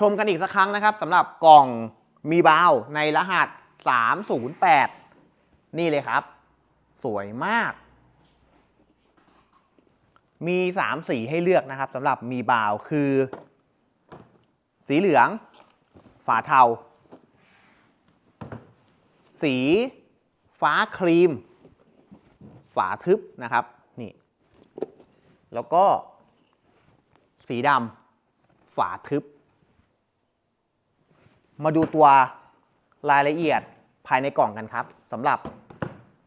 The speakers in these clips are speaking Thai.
ชมกันอีกสักครั้งนะครับสำหรับกล่องมีบาวในรหัส 308 นี่เลยครับ สวยมาก มี 3 สีให้เลือกนะครับสำหรับมีบาวคือ สีเหลือง ฝาเทา สีฟ้าครีม ฝาทึบนะครับนี่แล้วก็สีดำฝาทึบ มาดูตัวรายละเอียดภายในกล่องกันครับสำหรับ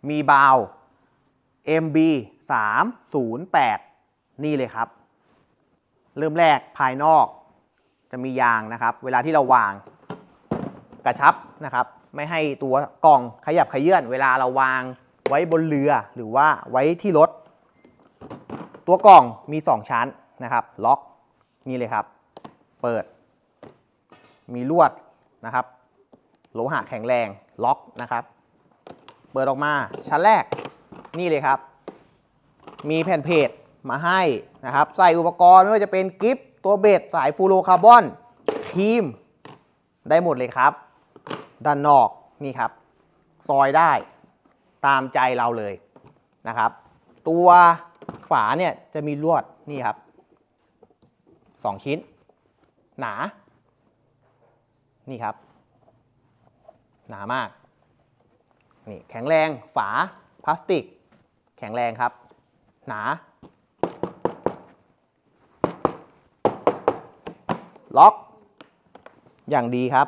มีบาว MB 308นี่เลยครับ เริ่มแรกภายนอกจะมียางนะครับ เวลาที่เราวางกระชับนะครับ ไม่ให้ตัวกล่องขยับขยื่นเวลาเราวางไว้บนเรือหรือว่าไว้ที่รถ ตัวกล่องมี 2 ชั้นนะครับ ล็อกนี่เลยครับ เปิด มีลวด นะครับ โลหะแข็งแรงล็อกนะครับ เปิดออกมาชั้นแรกนี่เลยครับ มีแผ่นเพจมาให้นะครับ ใส่อุปกรณ์ไม่ว่าจะเป็นกิฟตัวเบสสายฟูโรคาร์บอนครีม ได้หมดเลยครับ ด้านนอกนี่ครับ ซอยได้ตามใจเราเลยนะครับ ตัวฝาเนี่ยจะมีลวดนี่ครับ 2 ชิ้น หนา นี่ครับ หนามาก นี่แข็งแรง ฝา พลาสติก แข็งแรงครับ หนา ล็อก อย่างดีครับ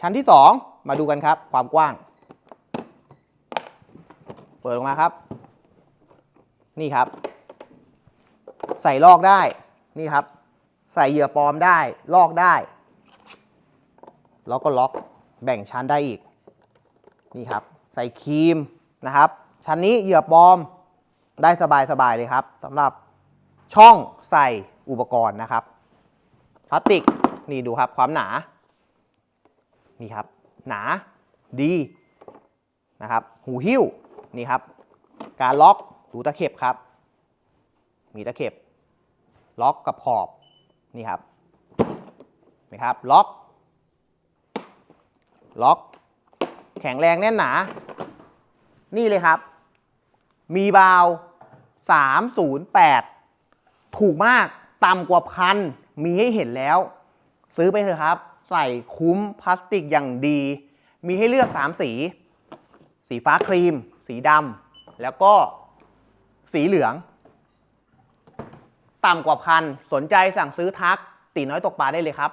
ชั้นที่ 2 มาดูกันครับ ความกว้าง เปิดออกมาครับ นี่ครับ ใส่ลอกได้ นี่ครับ ใส่เหยื่อปลอมได้ ลอกได้ แล้วก็ล็อกแบ่งชั้นได้อีก นี่ครับ ใส่ครีมนะครับ ชั้นนี้เหยื่อปลอมได้สบายๆเลยครับสำหรับช่องใส่อุปกรณ์นะครับพลาสติกนี่ดูครับความหนา นี่ครับ หนาดีนะครับ หูหิ้วนี่ครับ การล็อกดูตะเข็บครับ มีตะเข็บ ล็อกกับขอบ นี่ครับนี่ครับล็อก ล็อก แข็งแรงแน่นหนา นี่เลยครับ มีบาว 308 ถูกมากต่ำกว่าพัน มีให้เห็นแล้ว ซื้อไปเถอะครับ ใส่คุ้มพลาสติกอย่างดี มีให้เลือก 3 สี สีฟ้าครีม สีดำแล้วก็สีเหลือง ต่ำกว่าพันสนใจสั่งซื้อทักตีน้อยตกปลาได้เลยครับ